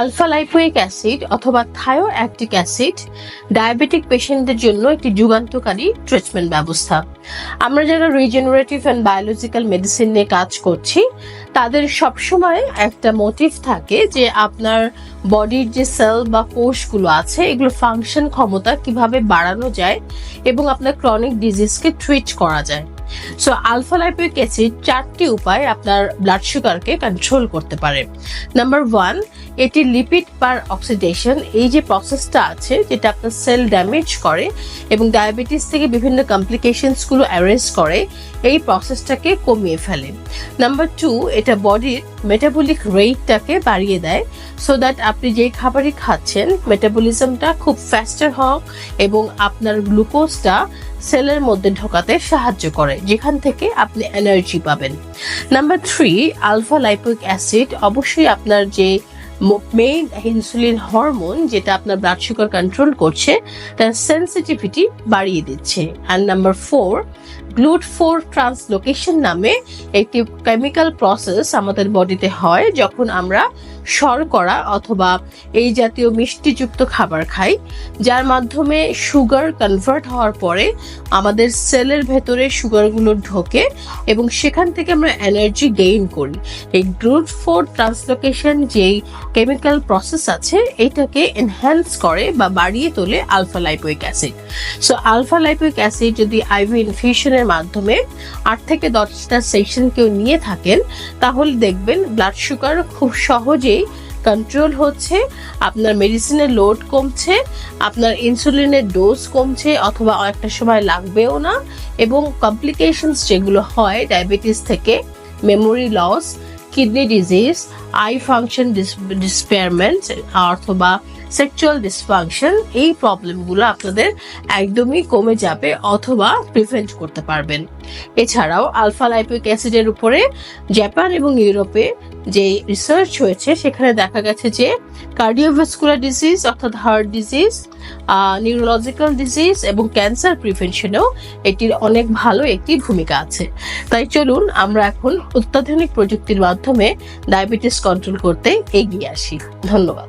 Alpha lipoic acid অথবা থায়োঅ্যাকটিক acid diabetic পেশেন্টদের জন্য একটি যুগান্তকারী ট্রিটমেন্ট ব্যবস্থা। আমরা যারা রিজেনারেটিভ অ্যান্ড বায়োলজিক্যাল মেডিসিন নিয়ে কাজ করছি, তাদের সবসময় একটা মোটিভ থাকে যে আপনার বডির যে সেল বা কোষগুলো আছে, এগুলো ফাংশন ক্ষমতা কীভাবে বাড়ানো যায় এবং আপনার ক্রনিক ডিজিজকে ট্রিট করা যায়। সো আলফা লাইপোইক অ্যাসিড চারটি উপায় আপনার ব্লাড সুগারকে কন্ট্রোল করতে পারে। নাম্বার ওয়ান এটি লিপিড পার অক্সিডেশন এই যে প্রসেসটা আছে, যেটা আপনার সেল ড্যামেজ করে এবং ডায়াবেটিস থেকে বিভিন্ন কমপ্লিকেশনসগুলো অ্যারেস্ট করে, এই প্রসেসটাকে কমিয়ে ফেলে। নাম্বার টু এটা বডির মেটাবলিক রেটটাকে বাড়িয়ে দেয় সো দ্যাট আপনি যেই খাবারই খাচ্ছেন মেটাবলিজমটা খুব ফাস্টার হোক এবং আপনার গ্লুকোজটা সেলের মধ্যে ঢোকাতে সাহায্য করে, যেখান থেকে আপনি এনার্জি পাবেন। Number three alpha lipoic acid অবশ্যই আপনার যে মেইন ইনসুলিন হরমোন যেটা আপনার ব্লাড সুগার কন্ট্রোল করছে, তার সেন্সিটিভিটি বাড়িয়ে দিচ্ছে। আর number four GLUT four translocation নামে একটি কেমিক্যাল প্রসেস আমাদের বডিতে হয়, যখন আমরা শর্করা অথবা এই জাতীয় মিষ্টিযুক্ত খাবার খাই, যার মাধ্যমে সুগার কনভার্ট হওয়ার পরে আমাদের সেলের ভেতরে সুগারগুলো ঢোকে এবং সেখান থেকে আমরা এনার্জি গেইন করি। এই গ্লুট ফোর ট্রান্সলোকেশন যেই কেমিক্যাল প্রসেস আছে, এটাকে এনহ্যান্স করে বা বাড়িয়ে তোলে alpha lipoic acid so alpha lipoic acid যদি আইভি ইনফিউশনের মাধ্যমে আট থেকে দশটা সেকশন কেউ নিয়ে থাকেন, তাহলে দেখবেন ব্লাড সুগার খুব সহজেই কন্ট্রোল হচ্ছে, আপনার মেডিসিনের লোড কমছে, আপনার ইনসুলিনের ডোজ কমছে, অথবা অনেকটা সময় লাগবেও না, এবং কমপ্লিকেশনস যেগুলো হয় ডায়াবেটিস থেকে memory loss kidney disease eye function dispairment অথবা সেক্সুয়াল ডিসফাংশন এই প্রবলেমগুলো আপনাদের একদমই কমে যাবে অথবা প্রিভেন্ট করতে পারবেন। এছাড়াও আলফা লাইপিক অ্যাসিডের উপরে জাপান এবং ইউরোপে যে রিসার্চ হয়েছে, সেখানে দেখা গেছে যে কার্ডিওভাস্কুলার ডিজিজ অর্থাৎ হার্ট ডিজিজ নিউরোলজিক্যাল ডিজিজ এবং ক্যান্সার প্রিভেনশনেও এটির অনেক ভালো একটি ভূমিকা আছে। তাই চলুন আমরা এখন অত্যাধুনিক প্রযুক্তির মাধ্যমে ডায়াবেটিস কন্ট্রোল করতে এগিয়ে আসি। ধন্যবাদ।